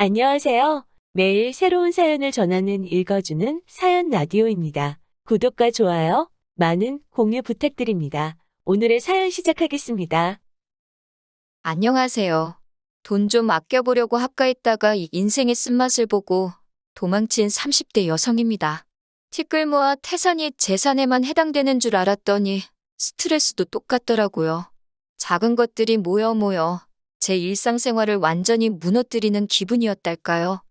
안녕하세요. 매일 새로운 사연을 전하는 읽어주는 사연 라디오입니다. 구독과 좋아요, 많은 공유 부탁드립니다. 오늘의 사연 시작하겠습니다. 안녕하세요. 돈 좀 아껴보려고 합가했다가 이 인생의 쓴맛을 보고 도망친 30대 여성입니다. 티끌 모아 태산이 재산에만 해당되는 줄 알았더니 스트레스도 똑같더라고요. 작은 것들이 모여 모여 제 일상생활을 완전히 무너뜨리는 기분이었달까요.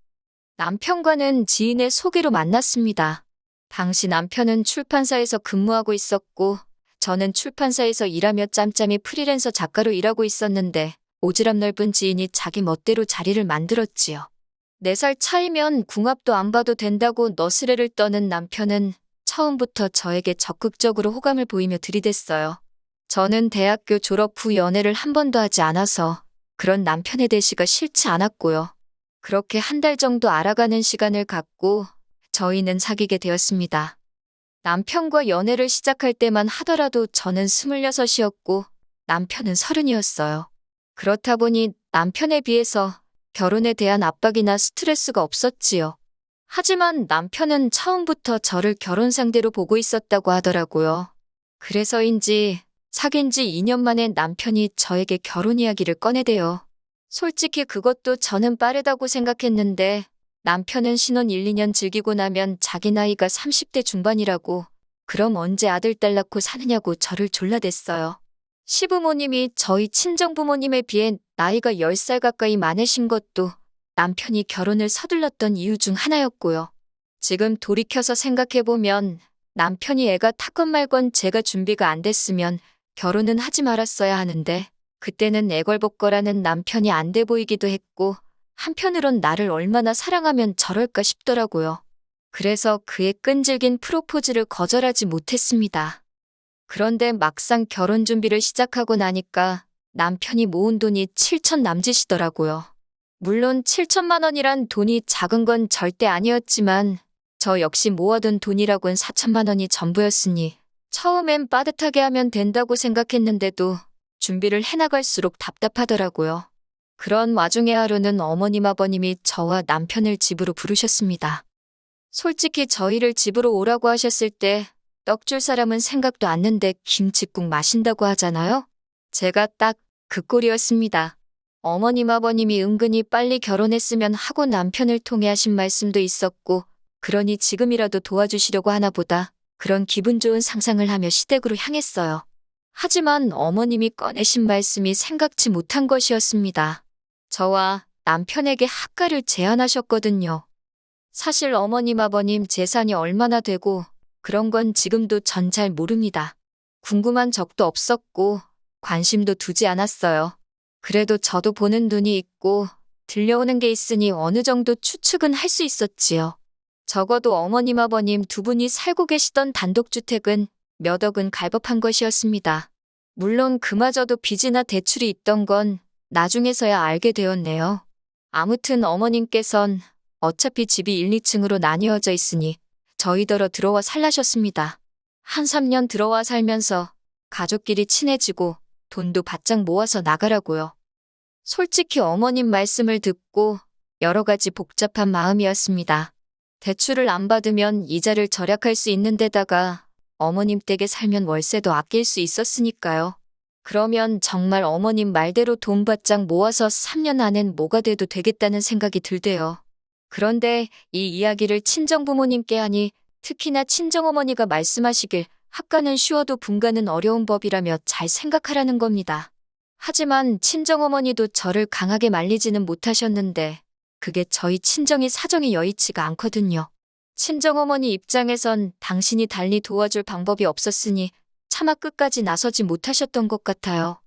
남편과는 지인의 소개로 만났습니다. 당시 남편은 출판사에서 근무하고 있었고 저는 출판사에서 일하며 짬짬이 프리랜서 작가로 일하고 있었는데 오지랖 넓은 지인이 자기 멋대로 자리를 만들었지요. 4살 차이면 궁합도 안 봐도 된다고 너스레를 떠는 남편은 처음부터 저에게 적극적으로 호감을 보이며 들이댔어요. 저는 대학교 졸업 후 연애를 한 번도 하지 않아서 그런 남편의 대시가 싫지 않았고요. 그렇게 한 달 정도 알아가는 시간을 갖고 저희는 사귀게 되었습니다. 남편과 연애를 시작할 때만 하더라도 저는 26이었고 남편은 30이었어요. 그렇다 보니 남편에 비해서 결혼에 대한 압박이나 스트레스가 없었지요. 하지만 남편은 처음부터 저를 결혼 상대로 보고 있었다고 하더라고요. 그래서인지 사귄 지 2년 만에 남편이 저에게 결혼 이야기를 꺼내대요. 솔직히 그것도 저는 빠르다고 생각했는데 남편은 신혼 1, 2년 즐기고 나면 자기 나이가 30대 중반이라고 그럼 언제 아들 딸 낳고 사느냐고 저를 졸라댔어요. 시부모님이 저희 친정부모님에 비해 나이가 10살 가까이 많으신 것도 남편이 결혼을 서둘렀던 이유 중 하나였고요. 지금 돌이켜서 생각해보면 남편이 애가 탔건 말건 제가 준비가 안 됐으면 결혼은 하지 말았어야 하는데 그때는 애걸복걸하는 남편이 안 돼 보이기도 했고 한편으론 나를 얼마나 사랑하면 저럴까 싶더라고요. 그래서 그의 끈질긴 프로포즈를 거절하지 못했습니다. 그런데 막상 결혼 준비를 시작하고 나니까 남편이 모은 돈이 7천 남짓이더라고요. 물론 7천만 원이란 돈이 작은 건 절대 아니었지만 저 역시 모아둔 돈이라곤 4천만 원이 전부였으니 처음엔 빠듯하게 하면 된다고 생각했는데도 준비를 해나갈수록 답답하더라고요. 그런 와중에 하루는 어머님 아버님이 저와 남편을 집으로 부르셨습니다. 솔직히 저희를 집으로 오라고 하셨을 때 떡 줄 사람은 생각도 않는데 김치국 마신다고 하잖아요? 제가 딱 그 꼴이었습니다. 어머님 아버님이 은근히 빨리 결혼했으면 하고 남편을 통해 하신 말씀도 있었고 그러니 지금이라도 도와주시려고 하나 보다 그런 기분 좋은 상상을 하며 시댁으로 향했어요. 하지만 어머님이 꺼내신 말씀이 생각지 못한 것이었습니다. 저와 남편에게 학가를 제안하셨거든요. 사실 어머님 아버님 재산이 얼마나 되고 그런 건 지금도 전 잘 모릅니다. 궁금한 적도 없었고 관심도 두지 않았어요. 그래도 저도 보는 눈이 있고 들려오는 게 있으니 어느 정도 추측은 할 수 있었지요. 적어도 어머님 아버님 두 분이 살고 계시던 단독주택은 몇 억은 갈법한 것이었습니다. 물론 그마저도 빚이나 대출이 있던 건 나중에서야 알게 되었네요. 아무튼 어머님께선 어차피 집이 1, 2층으로 나뉘어져 있으니 저희더러 들어와 살라셨습니다. 한 3년 들어와 살면서 가족끼리 친해지고 돈도 바짝 모아서 나가라고요. 솔직히 어머님 말씀을 듣고 여러 가지 복잡한 마음이었습니다. 대출을 안 받으면 이자를 절약할 수 있는 데다가 어머님 댁에 살면 월세도 아낄 수 있었으니까요. 그러면 정말 어머님 말대로 돈 바짝 모아서 3년 안엔 뭐가 돼도 되겠다는 생각이 들대요. 그런데 이 이야기를 친정부모님께 하니 특히나 친정어머니가 말씀하시길 학가는 쉬워도 분가는 어려운 법이라며 잘 생각하라는 겁니다. 하지만 친정어머니도 저를 강하게 말리지는 못하셨는데 그게 저희 친정이 사정이 여의치가 않거든요. 친정어머니 입장에선 당신이 달리 도와줄 방법이 없었으니 차마 끝까지 나서지 못하셨던 것 같아요.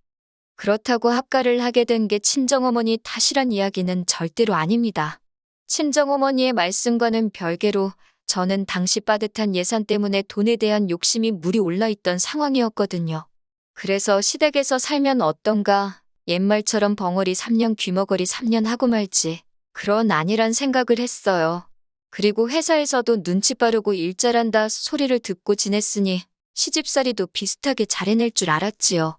그렇다고 합가를 하게 된 게 친정어머니 탓이란 이야기는 절대로 아닙니다. 친정어머니의 말씀과는 별개로 저는 당시 빠듯한 예산 때문에 돈에 대한 욕심이 물이 올라있던 상황이었거든요. 그래서 시댁에서 살면 어떤가, 옛말처럼 벙어리 3년 귀머거리 3년 하고 말지, 그런 아니란 생각을 했어요. 그리고 회사에서도 눈치 빠르고 일 잘한다 소리를 듣고 지냈으니 시집살이도 비슷하게 잘 해낼 줄 알았지요.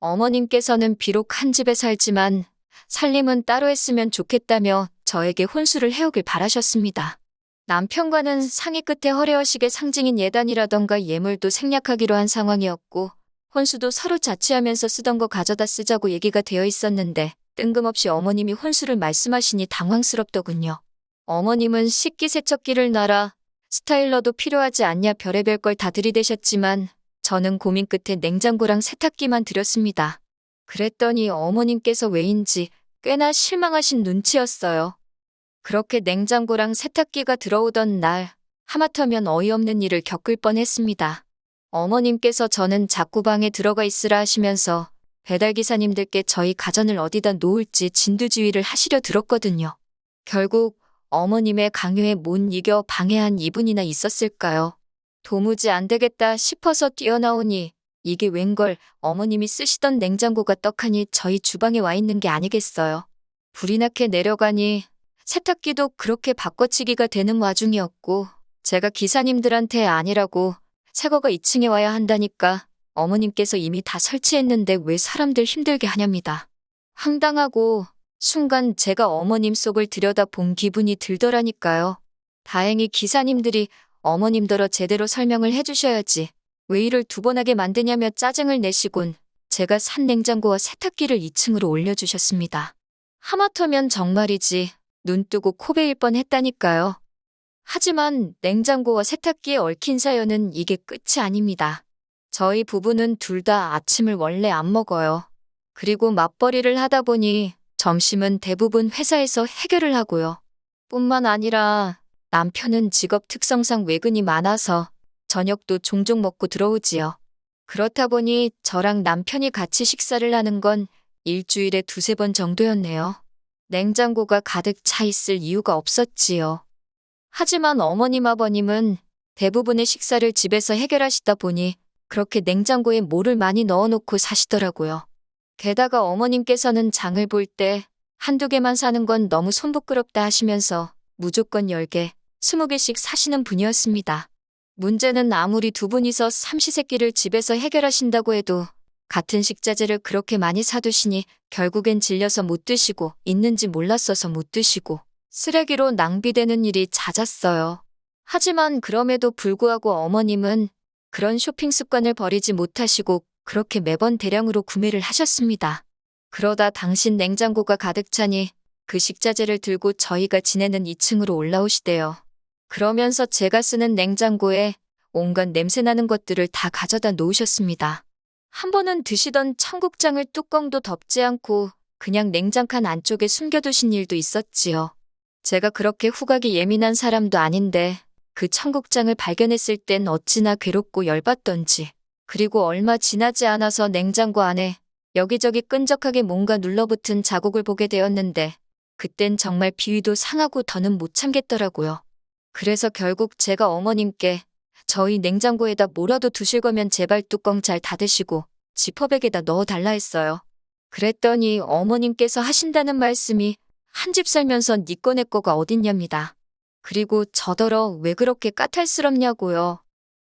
어머님께서는 비록 한 집에 살지만 살림은 따로 했으면 좋겠다며 저에게 혼수를 해오길 바라셨습니다. 남편과는 상의 끝에 허례허식의 상징인 예단이라던가 예물도 생략하기로 한 상황이었고 혼수도 서로 자취하면서 쓰던 거 가져다 쓰자고 얘기가 되어 있었는데 뜬금없이 어머님이 혼수를 말씀하시니 당황스럽더군요. 어머님은 식기세척기를 놔라 스타일러도 필요하지 않냐 별의별 걸 다 들이대셨지만 저는 고민 끝에 냉장고랑 세탁기만 드렸습니다. 그랬더니 어머님께서 왜인지 꽤나 실망하신 눈치였어요. 그렇게 냉장고랑 세탁기가 들어오던 날 하마터면 어이없는 일을 겪을 뻔했습니다. 어머님께서 저는 자꾸 방에 들어가 있으라 하시면서 배달기사님들께 저희 가전을 어디다 놓을지 진두지휘를 하시려 들었거든요. 결국 어머님의 강요에 못 이겨 방해한 이분이나 있었을까요? 도무지 안 되겠다 싶어서 뛰어나오니 이게 웬걸 어머님이 쓰시던 냉장고가 떡하니 저희 주방에 와 있는 게 아니겠어요. 불이 나게 내려가니 세탁기도 그렇게 바꿔치기가 되는 와중이었고 제가 기사님들한테 아니라고 새거가 2층에 와야 한다니까 어머님께서 이미 다 설치했는데 왜 사람들 힘들게 하냐입니다. 황당하고 순간 제가 어머님 속을 들여다본 기분이 들더라니까요. 다행히 기사님들이 어머님더러 제대로 설명을 해주셔야지 왜 일을 두 번 하게 만드냐며 짜증을 내시곤 제가 산 냉장고와 세탁기를 2층으로 올려주셨습니다. 하마터면 정말이지 눈 뜨고 코 베일 뻔 했다니까요. 하지만 냉장고와 세탁기에 얽힌 사연은 이게 끝이 아닙니다. 저희 부부는 둘 다 아침을 원래 안 먹어요. 그리고 맞벌이를 하다 보니 점심은 대부분 회사에서 해결을 하고요. 뿐만 아니라 남편은 직업 특성상 외근이 많아서 저녁도 종종 먹고 들어오지요. 그렇다 보니 저랑 남편이 같이 식사를 하는 건 일주일에 두세 번 정도였네요. 냉장고가 가득 차 있을 이유가 없었지요. 하지만 어머님 아버님은 대부분의 식사를 집에서 해결하시다 보니 그렇게 냉장고에 뭐를 많이 넣어놓고 사시더라고요. 게다가 어머님께서는 장을 볼 때 한두 개만 사는 건 너무 손부끄럽다 하시면서 무조건 10개, 20개씩 사시는 분이었습니다. 문제는 아무리 두 분이서 삼시세끼를 집에서 해결하신다고 해도 같은 식자재를 그렇게 많이 사두시니 결국엔 질려서 못 드시고 있는지 몰랐어서 못 드시고 쓰레기로 낭비되는 일이 잦았어요. 하지만 그럼에도 불구하고 어머님은 그런 쇼핑 습관을 버리지 못하시고 그렇게 매번 대량으로 구매를 하셨습니다. 그러다 당신 냉장고가 가득 차니 그 식자재를 들고 저희가 지내는 2층으로 올라오시대요. 그러면서 제가 쓰는 냉장고에 온갖 냄새나는 것들을 다 가져다 놓으셨습니다. 한 번은 드시던 청국장을 뚜껑도 덮지 않고 그냥 냉장칸 안쪽에 숨겨두신 일도 있었지요. 제가 그렇게 후각이 예민한 사람도 아닌데 그 청국장을 발견했을 땐 어찌나 괴롭고 열받던지 그리고 얼마 지나지 않아서 냉장고 안에 여기저기 끈적하게 뭔가 눌러붙은 자국을 보게 되었는데 그땐 정말 비위도 상하고 더는 못 참겠더라고요. 그래서 결국 제가 어머님께 저희 냉장고에다 뭐라도 두실 거면 제발 뚜껑 잘 닫으시고 지퍼백에다 넣어 달라 했어요. 그랬더니 어머님께서 하신다는 말씀이 한 집 살면서 니꺼 내 거가 어딨냐입니다. 그리고 저더러 왜 그렇게 까탈스럽냐고요.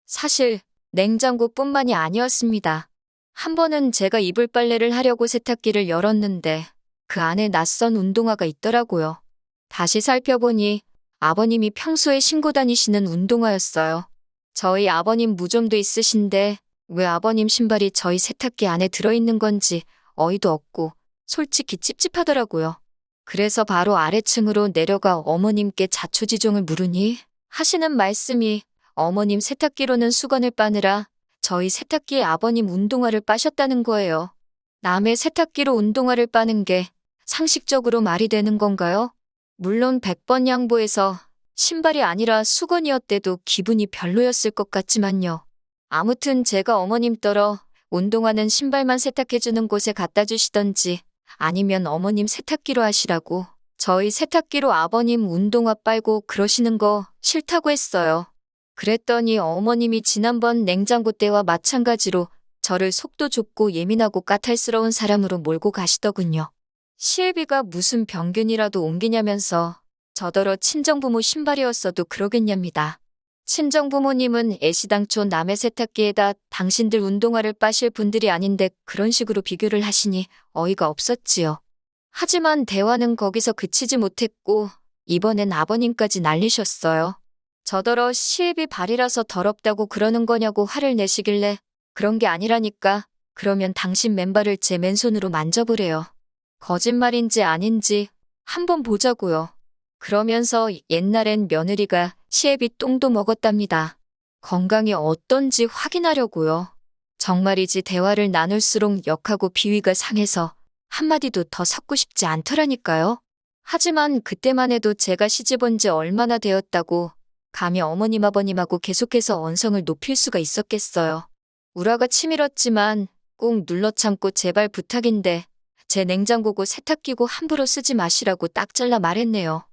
사실 냉장고뿐만이 아니었습니다. 한 번은 제가 이불 빨래를 하려고 세탁기를 열었는데 그 안에 낯선 운동화가 있더라고요. 다시 살펴보니 아버님이 평소에 신고 다니시는 운동화였어요. 저희 아버님 무좀도 있으신데 왜 아버님 신발이 저희 세탁기 안에 들어있는 건지 어이도 없고 솔직히 찝찝하더라고요. 그래서 바로 아래층으로 내려가 어머님께 자초지종을 물으니 하시는 말씀이 어머님 세탁기로는 수건을 빠느라 저희 세탁기에 아버님 운동화를 빠셨다는 거예요. 남의 세탁기로 운동화를 빠는 게 상식적으로 말이 되는 건가요? 물론 100번 양보해서 신발이 아니라 수건이었대도 기분이 별로였을 것 같지만요. 아무튼 제가 어머님 떨어 운동화는 신발만 세탁해주는 곳에 갖다 주시던지 아니면 어머님 세탁기로 하시라고 저희 세탁기로 아버님 운동화 빨고 그러시는 거 싫다고 했어요. 그랬더니 어머님이 지난번 냉장고 때와 마찬가지로 저를 속도 좁고 예민하고 까탈스러운 사람으로 몰고 가시더군요. 시애비가 무슨 병균이라도 옮기냐면서 저더러 친정부모 신발이었어도 그러겠냐입니다. 친정 부모님은 애시당초 남의 세탁기에다 당신들 운동화를 빠실 분들이 아닌데 그런 식으로 비교를 하시니 어이가 없었지요. 하지만 대화는 거기서 그치지 못했고 이번엔 아버님까지 날리셨어요. 저더러 시애비 발이라서 더럽다고 그러는 거냐고 화를 내시길래 그런 게 아니라니까 그러면 당신 맨발을 제 맨손으로 만져보래요. 거짓말인지 아닌지 한번 보자고요. 그러면서 옛날엔 며느리가 시애비 똥도 먹었답니다. 건강이 어떤지 확인하려고요. 정말이지 대화를 나눌수록 역하고 비위가 상해서 한마디도 더 섞고 싶지 않더라니까요. 하지만 그때만 해도 제가 시집 온 지 얼마나 되었다고 감히 어머님 아버님하고 계속해서 언성을 높일 수가 있었겠어요. 우라가 치밀었지만 꼭 눌러 참고 제발 부탁인데 제 냉장고고 세탁기고 함부로 쓰지 마시라고 딱 잘라 말했네요.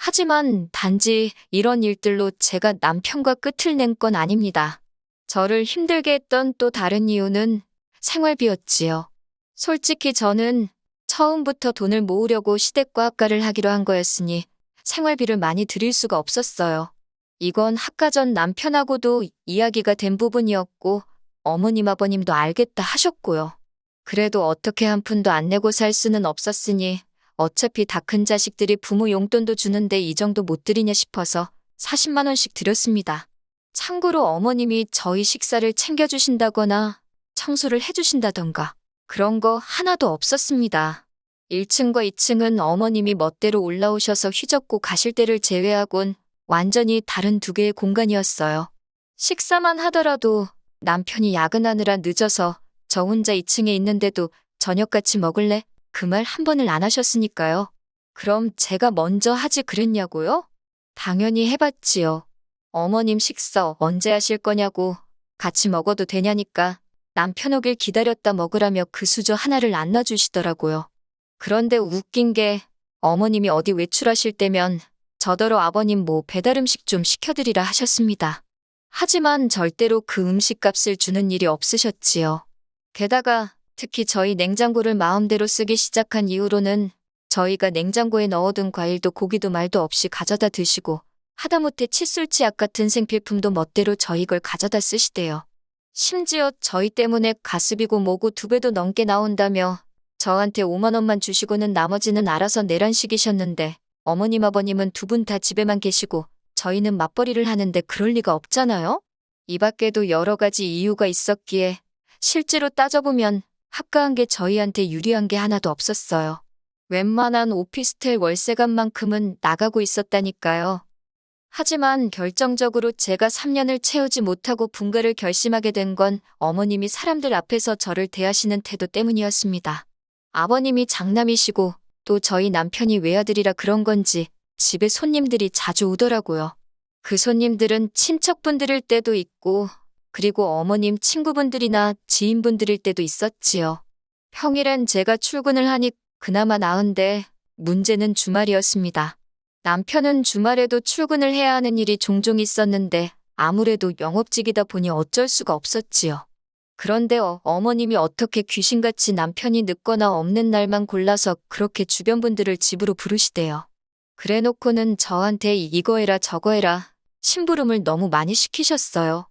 하지만 단지 이런 일들로 제가 남편과 끝을 낸 건 아닙니다. 저를 힘들게 했던 또 다른 이유는 생활비였지요. 솔직히 저는 처음부터 돈을 모으려고 시댁과 학가를 하기로 한 거였으니 생활비를 많이 드릴 수가 없었어요. 이건 학가 전 남편하고도 이야기가 된 부분이었고 어머님 아버님도 알겠다 하셨고요. 그래도 어떻게 한 푼도 안 내고 살 수는 없었으니 어차피 다 큰 자식들이 부모 용돈도 주는데 이 정도 못 드리냐 싶어서 40만 원씩 드렸습니다. 참고로 어머님이 저희 식사를 챙겨주신다거나 청소를 해주신다던가 그런 거 하나도 없었습니다. 1층과 2층은 어머님이 멋대로 올라오셔서 휘젓고 가실 때를 제외하곤 완전히 다른 두 개의 공간이었어요. 식사만 하더라도 남편이 야근하느라 늦어서 저 혼자 2층에 있는데도 저녁 같이 먹을래? 그 말 한 번을 안 하셨으니까요. 그럼 제가 먼저 하지 그랬냐고요? 당연히 해봤지요. 어머님 식사 언제 하실 거냐고 같이 먹어도 되냐니까 남편 오길 기다렸다 먹으라며 그 수저 하나를 안 놔주시더라고요. 그런데 웃긴 게 어머님이 어디 외출하실 때면 저더러 아버님 뭐 배달 음식 좀 시켜드리라 하셨습니다. 하지만 절대로 그 음식 값을 주는 일이 없으셨지요. 게다가 특히 저희 냉장고를 마음대로 쓰기 시작한 이후로는 저희가 냉장고에 넣어둔 과일도 고기도 말도 없이 가져다 드시고 하다못해 칫솔 치약 같은 생필품도 멋대로 저희 걸 가져다 쓰시대요. 심지어 저희 때문에 가습이고 뭐고 두 배도 넘게 나온다며 저한테 5만 원만 주시고는 나머지는 알아서 내란 식이셨는데 어머님 아버님은 두 분 다 집에만 계시고 저희는 맞벌이를 하는데 그럴 리가 없잖아요? 이 밖에도 여러 가지 이유가 있었기에 실제로 따져보면 합가한 게 저희한테 유리한 게 하나도 없었어요. 웬만한 오피스텔 월세값만큼은 나가고 있었다니까요. 하지만 결정적으로 제가 3년을 채우지 못하고 분가를 결심하게 된 건 어머님이 사람들 앞에서 저를 대하시는 태도 때문이었습니다. 아버님이 장남이시고 또 저희 남편이 외아들이라 그런 건지 집에 손님들이 자주 오더라고요. 그 손님들은 친척분들일 때도 있고 그리고 어머님 친구분들이나 지인분들일 때도 있었지요. 평일엔 제가 출근을 하니 그나마 나은데 문제는 주말이었습니다. 남편은 주말에도 출근을 해야 하는 일이 종종 있었는데 아무래도 영업직이다 보니 어쩔 수가 없었지요. 그런데 어, 어머님이 어떻게 귀신같이 남편이 늦거나 없는 날만 골라서 그렇게 주변 분들을 집으로 부르시대요. 그래 놓고는 저한테 이거 해라 저거 해라 심부름을 너무 많이 시키셨어요.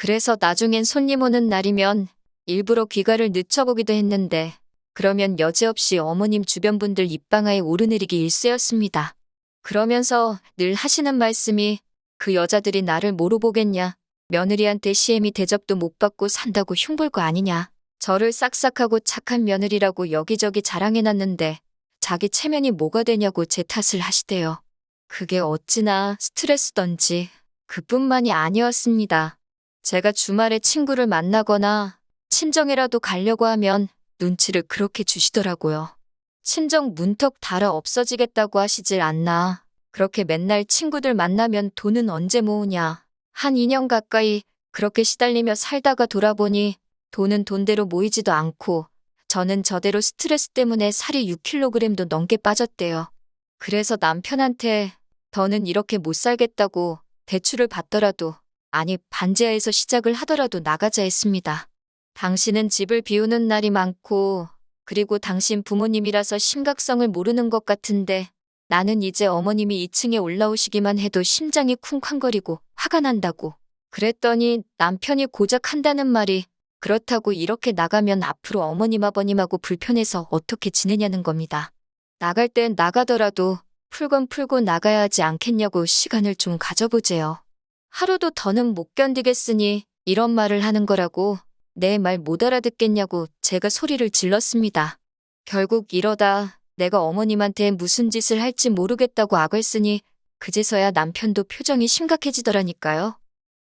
그래서 나중엔 손님 오는 날이면 일부러 귀가를 늦춰보기도 했는데 그러면 여지없이 어머님 주변 분들 입방아에 오르내리기 일쑤였습니다. 그러면서 늘 하시는 말씀이 그 여자들이 나를 뭐로 보겠냐. 며느리한테 시애미 대접도 못 받고 산다고 흉볼 거 아니냐. 저를 싹싹하고 착한 며느리라고 여기저기 자랑해놨는데 자기 체면이 뭐가 되냐고 제 탓을 하시대요. 그게 어찌나 스트레스던지 그뿐만이 아니었습니다. 제가 주말에 친구를 만나거나 친정에라도 가려고 하면 눈치를 그렇게 주시더라고요. 친정 문턱 달아 없어지겠다고 하시질 않나. 그렇게 맨날 친구들 만나면 돈은 언제 모으냐. 한 2년 가까이 그렇게 시달리며 살다가 돌아보니 돈은 돈대로 모이지도 않고 저는 저대로 스트레스 때문에 살이 6kg도 넘게 빠졌대요. 그래서 남편한테 더는 이렇게 못 살겠다고 대출을 받더라도 아니 반지하에서 시작을 하더라도 나가자 했습니다. 당신은 집을 비우는 날이 많고 그리고 당신 부모님이라서 심각성을 모르는 것 같은데 나는 이제 어머님이 2층에 올라오시기만 해도 심장이 쿵쾅거리고 화가 난다고. 그랬더니 남편이 고작 한다는 말이 그렇다고 이렇게 나가면 앞으로 어머님 아버님하고 불편해서 어떻게 지내냐는 겁니다. 나갈 땐 나가더라도 풀건 풀고 나가야 하지 않겠냐고 시간을 좀 가져보재요. 하루도 더는 못 견디겠으니 이런 말을 하는 거라고 내 말 못 알아듣겠냐고 제가 소리를 질렀습니다. 결국 이러다 내가 어머님한테 무슨 짓을 할지 모르겠다고 악을 쓰니 그제서야 남편도 표정이 심각해지더라니까요.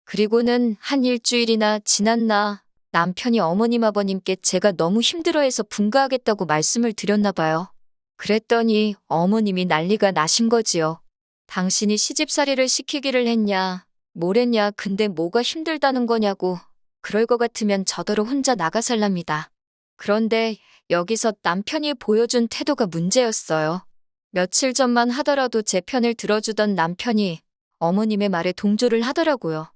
그리고는 한 일주일이나 지났나 남편이 어머님 아버님께 제가 너무 힘들어해서 분가하겠다고 말씀을 드렸나 봐요. 그랬더니 어머님이 난리가 나신 거지요. 당신이 시집살이를 시키기를 했냐, 뭐랬냐, 근데 뭐가 힘들다는 거냐고. 그럴 것 같으면 저더러 혼자 나가 살랍니다. 그런데 여기서 남편이 보여준 태도가 문제였어요. 며칠 전만 하더라도 제 편을 들어주던 남편이 어머님의 말에 동조를 하더라고요.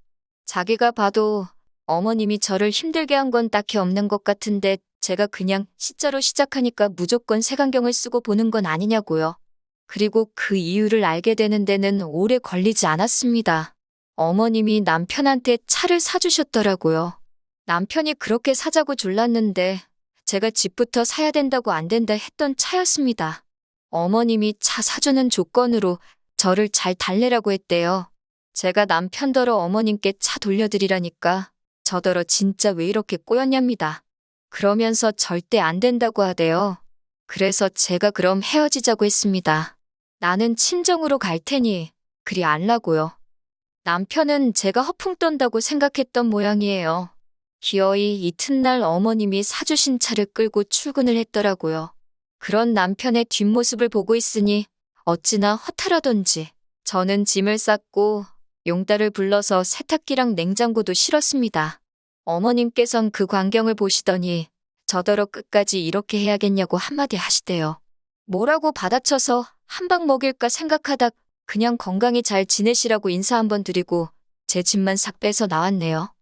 자기가 봐도 어머님이 저를 힘들게 한 건 딱히 없는 것 같은데 제가 그냥 시자로 시작하니까 무조건 색안경을 쓰고 보는 건 아니냐고요. 그리고 그 이유를 알게 되는 데는 오래 걸리지 않았습니다. 어머님이 남편한테 차를 사주셨더라고요. 남편이 그렇게 사자고 졸랐는데 제가 집부터 사야 된다고 안 된다 했던 차였습니다. 어머님이 차 사주는 조건으로 저를 잘 달래라고 했대요. 제가 남편더러 어머님께 차 돌려드리라니까 저더러 진짜 왜 이렇게 꼬였냐입니다. 그러면서 절대 안 된다고 하대요. 그래서 제가 그럼 헤어지자고 했습니다. 나는 친정으로 갈 테니 그리 안라고요. 남편은 제가 허풍 떤다고 생각했던 모양이에요. 기어이 이튿날 어머님이 사주신 차를 끌고 출근을 했더라고요. 그런 남편의 뒷모습을 보고 있으니 어찌나 허탈하던지 저는 짐을 쌌고 용달을 불러서 세탁기랑 냉장고도 실었습니다. 어머님께선 그 광경을 보시더니 저더러 끝까지 이렇게 해야겠냐고 한마디 하시대요. 뭐라고 받아쳐서 한 방 먹일까 생각하다 그냥 건강히 잘 지내시라고 인사 한번 드리고 제 짐만 싹 빼서 나왔네요.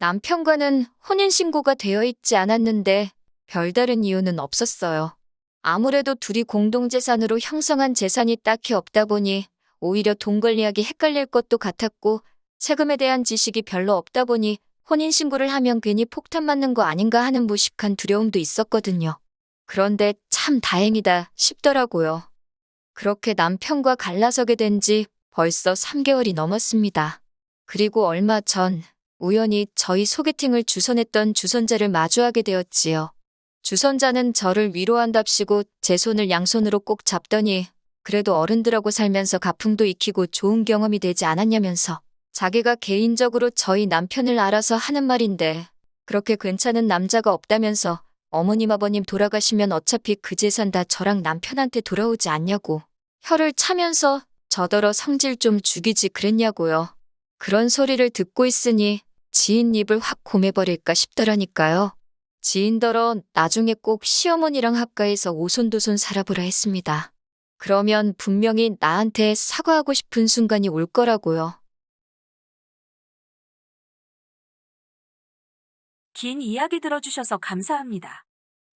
남편과는 혼인신고가 되어 있지 않았는데 별다른 이유는 없었어요. 아무래도 둘이 공동재산으로 형성한 재산이 딱히 없다 보니 오히려 돈 관리하기 헷갈릴 것도 같았고 세금에 대한 지식이 별로 없다 보니 혼인신고를 하면 괜히 폭탄 맞는 거 아닌가 하는 무식한 두려움도 있었거든요. 그런데 참 다행이다 싶더라고요. 그렇게 남편과 갈라서게 된 지 벌써 3개월이 넘었습니다. 그리고 얼마 전 우연히 저희 소개팅을 주선했던 주선자를 마주하게 되었지요. 주선자는 저를 위로한답시고 제 손을 양손으로 꼭 잡더니 그래도 어른들하고 살면서 가풍도 익히고 좋은 경험이 되지 않았냐면서 자기가 개인적으로 저희 남편을 알아서 하는 말인데 그렇게 괜찮은 남자가 없다면서 어머님 아버님 돌아가시면 어차피 그 재산 다 저랑 남편한테 돌아오지 않냐고 혀를 차면서 저더러 성질 좀 죽이지 그랬냐고요. 그런 소리를 듣고 있으니 지인 입을 확 고매버릴까 싶더라니까요. 지인더러 나중에 꼭 시어머니랑 합가해서 오손도손 살아보라 했습니다. 그러면 분명히 나한테 사과하고 싶은 순간이 올 거라고요. 긴 이야기 들어주셔서 감사합니다.